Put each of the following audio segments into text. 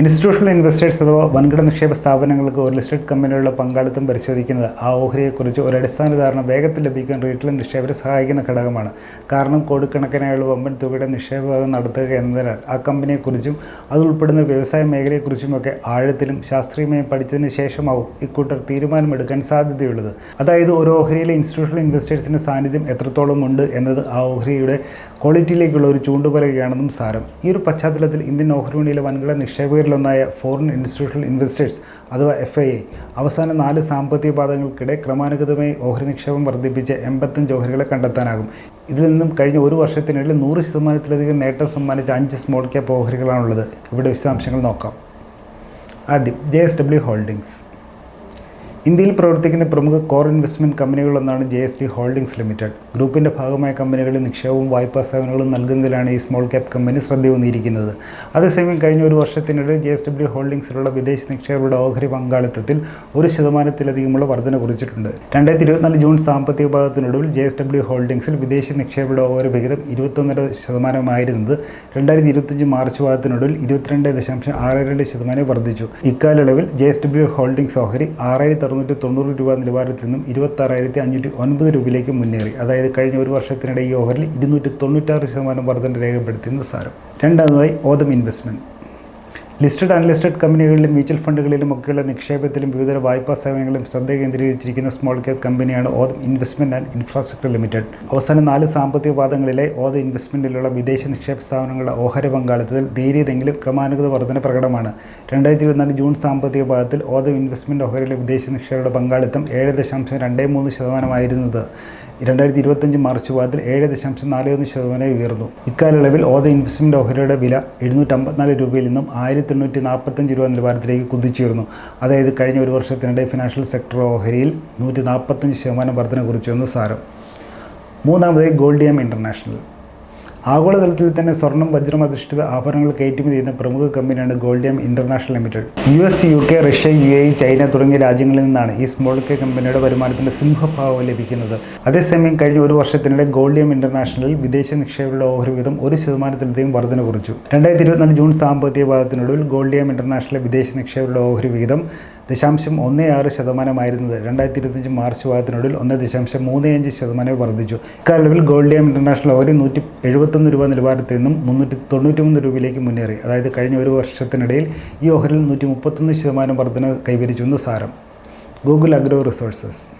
Institutional investors അഥവാ വൻകിട നിക്ഷേപ സ്ഥാപനങ്ങൾക്ക് ഒരു ലിസ്റ്റഡ് കമ്പനികളുടെ പങ്കാളിത്തം പരിശോധിക്കുന്നത് ആ ഓഹരിയെക്കുറിച്ച് ഒരു അടിസ്ഥാന ധാരണ വേഗത്തിൽ ലഭിക്കാൻ റീറ്റെയിൽ നിക്ഷേപരെ സഹായിക്കുന്ന ഘടകമാണ്. കാരണം കോടിക്കണക്കിനായുള്ള വമ്പൻ തുകയുടെ നിക്ഷേപം നടത്തുക എന്നതിനാൽ ആ കമ്പനിയെക്കുറിച്ചും അതുൾപ്പെടുന്ന വ്യവസായ മേഖലയെക്കുറിച്ചുമൊക്കെ ആഴത്തിലും ശാസ്ത്രീയമായും പഠിച്ചതിന് ശേഷമാവും ഇക്കൂട്ടർ തീരുമാനമെടുക്കാൻ സാധ്യതയുള്ളത്. അതായത് ഒരു ഓഹരിയിലെ ഇൻസ്റ്റിറ്റ്യൂഷണൽ ഇൻവെസ്റ്റേഴ്സിന്റെ സാന്നിധ്യം എത്രത്തോളം ഉണ്ട് എന്നത് ആ ഓഹരിയുടെ ക്വാളിറ്റിയിലേക്കുള്ള ഒരു ചൂണ്ടുപലകയാണെന്നും സാരം. ഈ ഒരു പശ്ചാത്തലത്തിൽ ഇന്ത്യൻ ഓഹരി വിപണിയിലെ വൻകിട നിക്ഷേപകരിലൊന്നായ ഫോറിൻ ഇൻസ്റ്റിറ്റ്യൂഷണൽ ഇൻവെസ്റ്റേഴ്സ് അഥവാ എഫ് ഐ ഐ അവസാന നാല് സാമ്പത്തിക പാദങ്ങൾക്കിടെ ക്രമാനുഗതമായി ഓഹരി നിക്ഷേപം വർദ്ധിപ്പിച്ച എൺപത്തഞ്ച് ഓഹരികളെ കണ്ടെത്താനാകും. ഇതിൽ നിന്നും കഴിഞ്ഞ ഒരു വർഷത്തിനിടയിൽ നൂറ് ശതമാനത്തിലധികം നേട്ടം സമ്മാനിച്ച അഞ്ച് സ്മോൾ ക്യാപ്പ് ഓഹരികളാണുള്ളത്. ഇവിടെ വിശദാംശങ്ങൾ നോക്കാം. ആദ്യം ജെ എസ് ഡബ്ല്യു ഹോൾഡിംഗ്സ് ഇന്ത്യയിൽ പ്രവർത്തിക്കുന്ന പ്രമുഖ core investment കമ്പനികളൊന്നാണ് J S D holdings limited ഗ്രൂപ്പിന്റെ ഭാഗമായ കമ്പനികളിൽ നിക്ഷേപവും വായ്പാ സേവനങ്ങളും നൽകുന്നതിലാണ് ഈ സ്മോൾ ക്യാപ് കമ്പനി ശ്രദ്ധയൂന്നിയിരിക്കുന്നത് അതേസമയം കഴിഞ്ഞ ഒരു വർഷത്തിനിടെ ജെ എസ് ഡബ്ല്യു ഹോൾഡിംഗ്സിലുള്ള വിദേശ നിക്ഷേപരുടെ ഓഹരി പങ്കാളിത്തത്തിൽ ഒരു ശതമാനത്തിലധികമുള്ള വർധന കുറിച്ചിട്ടുണ്ട്. രണ്ടായിരത്തി ഇരുപത്തിനാല് ജൂൺ സാമ്പത്തിക വിഭാഗത്തിനൊടുവിൽ ജെ എസ് ഡബ്ല്യു ഹോൾഡിംഗ്സിൽ വിദേശ നിക്ഷേപരുടെ ഓഹരി വിഹിതം ഇരുപത്തൊന്നര ശതമാനമായിരുന്നത് രണ്ടായിരത്തി ഇരുപത്തഞ്ച് മാർച്ച് ഭാഗത്തിനൊടുവിൽ ഇരുപത്തിരണ്ട് ദശാംശം ആറ് രണ്ട് ശതമാനം വർദ്ധിച്ചു. ഇക്കാലയളവിൽ ജെ എസ് ഡബ്ല്യു ഹോൾഡിംഗ്സ് ഓഹരി ആറായിരത്തി അറുന്നൂറ്റി തൊണ്ണൂറ് രൂപ നിലവാരത്തിൽ നിന്നും ഇരുപത്താറായിരത്തി അഞ്ഞൂറ്റി ഒൻപത് രൂപയിലേക്ക് മുന്നേറി. അതായത് കഴിഞ്ഞ ഒരു വർഷത്തിനിടെ ഈ ഓഹരിൽ ഇരുന്നൂറ്റി തൊണ്ണൂറ്റാറ് ശതമാനം വർധന രേഖപ്പെടുത്തിയെന്ന് സാരം. രണ്ടാമതായി ഓതം ഇൻവെസ്റ്റ്മെന്റ് ലിസ്റ്റഡ് അൺലിസ്റ്റഡ് കമ്പനികളിലും മ്യൂച്വൽ ഫണ്ടുകളിലും ഒക്കെയുള്ള നിക്ഷേപത്തിലും വിവിധ വായ്പാ സേവനങ്ങളിലും ശ്രദ്ധ കേന്ദ്രീകരിച്ചിരിക്കുന്ന സ്മോൾ ക്യാപ് കമ്പനിയാണ് Authum investment and infrastructure limited. അവസാന നാല് സാമ്പത്തിക പാദങ്ങളിലെ ഓദ ഇൻവെസ്റ്റ്മെന്റിലുള്ള വിദേശ നിക്ഷേപ സ്ഥാപനങ്ങളുടെ ഓഹരി പങ്കാളിത്തത്തിൽ നേരിയതെങ്കിലും ക്രമാനുഗത വർധന പ്രകടമാണ്. രണ്ടായിരത്തി ഇരുപത്തിനാല് ജൂൺ സാമ്പത്തിക പാദത്തിൽ ഓദ് ഇൻവെസ്റ്റ്മെന്റ് ഓഹരിയിലെ വിദേശ നിക്ഷേപയുടെ പങ്കാളിത്തം ഏഴ് ദശാംശം രണ്ട് മൂന്ന് ശതമാനമായിരുന്നത്. രണ്ടായിരത്തി ഇരുപത്തഞ്ച് മാർച്ച് പാദത്തിൽ ഏഴ് ദശാംശം നാല് ഒന്ന് ശതമാനമായി ഉയർന്നു. ഇക്കാലയളവിൽ ഓത ഇൻവെസ്റ്റ്മെന്റ് ഓഹരിയുടെ വില എഴുന്നൂറ്റമ്പത്തിനാല് രൂപയിൽ നിന്നും ആയിരത്തി എണ്ണൂറ്റി നാൽപ്പത്തഞ്ച് രൂപ നിലവാരത്തിലേക്ക് കുതിച്ചുയർന്നു. അതായത് കഴിഞ്ഞ ഒരു വർഷത്തിനിടെ ഫിനാൻഷ്യൽ സെക്ടർ ഓഹരിയിൽ നൂറ്റി നാൽപ്പത്തഞ്ച് ശതമാനം വർധന കുറിച്ചുവെന്ന് സാരം. മൂന്നാമതായി ഗോൾഡിയം ഇന്റർനാഷണൽ ആഗോളതലത്തിൽ തന്നെ സ്വർണം വജ്രം അധിഷ്ഠിത ആഭരണങ്ങൾ കയറ്റുമതി ചെയ്യുന്ന പ്രമുഖ കമ്പനിയാണ് Goldiam international limited. U S U K Russia U A China തുടങ്ങിയ രാജ്യങ്ങളിൽ നിന്നാണ് ഈ സ്മോൾ കെ കമ്പനിയുടെ വരുമാനത്തിന്റെ സിംഹഭാവം ലഭിക്കുന്നത്. അതേസമയം കഴിഞ്ഞ ഒരു വർഷത്തിനിടെ ഗോൾഡിയം ഇന്റർനാഷണലിൽ വിദേശ നിക്ഷേപങ്ങളുടെ ഓഹരി വീതം ഒരു ശതമാനത്തിലധികം വർധന കുറിച്ചു. രണ്ടായിരത്തി ഇരുപത്തിനാല് ജൂൺ സാമ്പത്തിക വാദത്തിനൊടുവിൽ ഗോൾഡിയം ഇന്റർനാഷണലിലെ വിദേശ നിക്ഷേപങ്ങളുടെ ഓഹരി വിഹിതം ദശാംശം ഒന്ന് ആറ് ശതമാനമായിരുന്നത് രണ്ടായിരത്തി ഇരുപത്തഞ്ച് മാർച്ച് പാദത്തിനൊടുവിൽ ഒന്ന് ദശാംശം മൂന്ന് അഞ്ച് ശതമാനം വർദ്ധിച്ചു. ഇക്കാലയളവിൽ ഗോൾഡ് ഡാം ഇന്റർനാഷണൽ ഓഹരി നൂറ്റി എഴുപത്തൊന്ന് രൂപ നിലവാരത്തിൽ നിന്നും മുന്നൂറ്റി തൊണ്ണൂറ്റിമൂന്ന് രൂപയിലേക്ക് മുന്നേറി. അതായത് കഴിഞ്ഞ ഒരു വർഷത്തിനിടയിൽ ഈ ഓഹരിൽ നൂറ്റി മുപ്പത്തൊന്ന് ശതമാനം വർധന കൈവരിച്ചു എന്ന് സാരം. Gokul agro resources.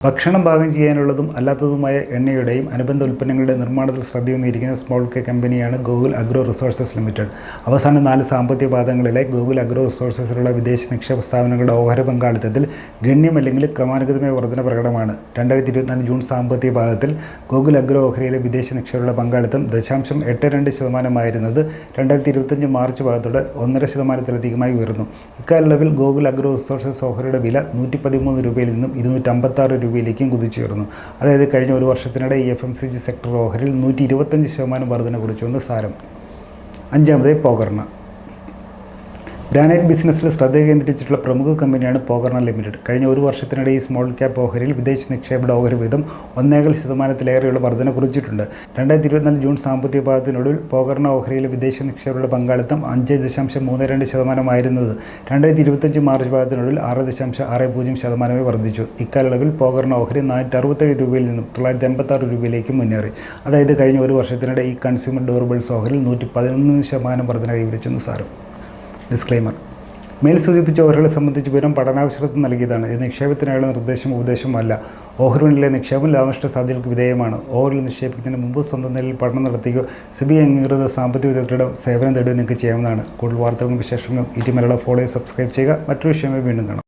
ഭക്ഷണം പാകം ചെയ്യാനുള്ളതും അല്ലാത്തതുമായ എണ്ണയുടെയും അനുബന്ധ ഉൽപ്പന്നങ്ങളുടെ നിർമ്മാണത്തിൽ ശ്രദ്ധയൂന്നിയിരിക്കുന്ന സ്മോൾ കെ കമ്പനിയാണ് ഗൂഗിൾ അഗ്രോ റിസോഴ്സസ് ലിമിറ്റഡ് അവസാന നാല് സാമ്പത്തിക പാദങ്ങളിലെ ഗൂഗിൾ അഗ്രോ റിസോഴ്സസിലുള്ള വിദേശ നിക്ഷേപ സ്ഥാപനങ്ങളുടെ ഓഹരി പങ്കാളിത്തത്തിൽ ഗണ്യമല്ലെങ്കിൽ ക്രമാനുഗതമായ വർധന പ്രകടമാണ്. രണ്ടായിരത്തി ഇരുപത്തിനാല് ജൂൺ സാമ്പത്തിക പാദത്തിൽ ഗൂഗിൾ അഗ്രോ ഓഹരിയിലെ വിദേശ നിക്ഷേപങ്ങളുടെ പങ്കാളിത്തം ദശാംശം എട്ട് രണ്ട് ശതമാനമായിരുന്നത് രണ്ടായിരത്തി ഇരുപത്തഞ്ച് മാർച്ച് പാദത്തോടെ ഒന്നര ശതമാനത്തിലധികമായി ഉയർന്നു. ഇക്കാലയളവിൽ ഗൂഗിൾ അഗ്രോ റിസോഴ്സസ് ഓഹരിയുടെ വില നൂറ്റി പതിമൂന്ന് രൂപയിൽ നിന്നും ഇരുന്നൂറ്റമ്പത്താറ് രൂപയിലേക്കും കുതിച്ചുയർന്നു. അതായത് കഴിഞ്ഞ ഒരു വർഷത്തിനിടെ ഈ F M C G sector ഓഹരിൽ നൂറ്റി ഇരുപത്തഞ്ച് ശതമാനം വർധന കുറിച്ചുവെന്ന് സാരം. അഞ്ചാമത് പോകർണ ഗ്രാനൈറ്റ് ബിസിനസ്സിൽ ശ്രദ്ധ കേന്ദ്രീകരിച്ചിട്ടുള്ള പ്രമുഖ കമ്പനിയാണ് പോകർണ ലിമിറ്റഡ് കഴിഞ്ഞ ഒരു വർഷത്തിനിടെ ഈ സ്മോൾ ക്യാപ് ഓഹരിയിൽ വിദേശ നിക്ഷേപയുടെ ഓഹരി വീതം ഒന്നേകാൽ ശതമാനത്തിലേറെയുള്ള വർധന കുറിച്ചിട്ടുണ്ട്. രണ്ടായിരത്തി ഇരുപത്തിനാല് ജൂൺ സാമ്പത്തിക പാദത്തിനൊടുവിൽ പോകർണ ഓഹരിയിലെ വിദേശ നിക്ഷേപരുടെ പങ്കാളിത്തം അഞ്ച് ദശാംശം മൂന്ന് രണ്ട് ശതമാനമായിരുന്നത്. രണ്ടായിരത്തി ഇരുപത്തഞ്ച് മാർച്ച് പാദത്തിനൊടുവിൽ ആറ് ദശാംശം ആറ് പൂജ്യം ശതമാനമായി വർദ്ധിച്ചു. ഇക്കാലയളവിൽ പോകർണ ഓഹരി നാനൂറ്റി അറുപത്തേഴ് രൂപയിൽ നിന്നും തൊള്ളായിരത്തി എൺപത്താറ് രൂപയിലേക്ക് മുന്നേറി. അതായത് കഴിഞ്ഞ ഒരു വർഷത്തിനിടെ ഈ കൺസ്യൂമർ ഡ്യൂറബിൾസ് ഓഹരിയിൽ നൂറ്റി പതിനൊന്ന് ശതമാനം വർധന കൈവരിച്ചെന്ന് സാരം. ഡിസ്ക്ലൈമർ മേൽ സൂചിപ്പിച്ച ഓഹരികളെ സംബന്ധിച്ച് വിവരം പഠനാവശ്യത്തിന് നൽകിയതാണ്. ഇത് നിക്ഷേപത്തിനായുള്ള നിർദ്ദേശം ഉപദേശമല്ല ഓഹരികളിലെ നിക്ഷേപം ലാഭനഷ്ട സാധ്യതകൾക്ക് വിധേയമാണ്. ഓഹരി നിക്ഷേപിക്കുന്നതിന് മുമ്പ് സ്വന്തം നിലയിൽ പഠനം നടത്തുകയോ സിബി അംഗീകൃത സാമ്പത്തിക വിദഗ്ധരുടെ സേവനം തേടുകയോ നിങ്ങൾക്ക് ചെയ്യാവുന്നതാണ്. കൂടുതൽ വാർത്തകളും വിശേഷങ്ങളും E T Malayalam follow subscribe ചെയ്യുക. മറ്റൊരു വിഷയമായി വീണ്ടും കാണാം.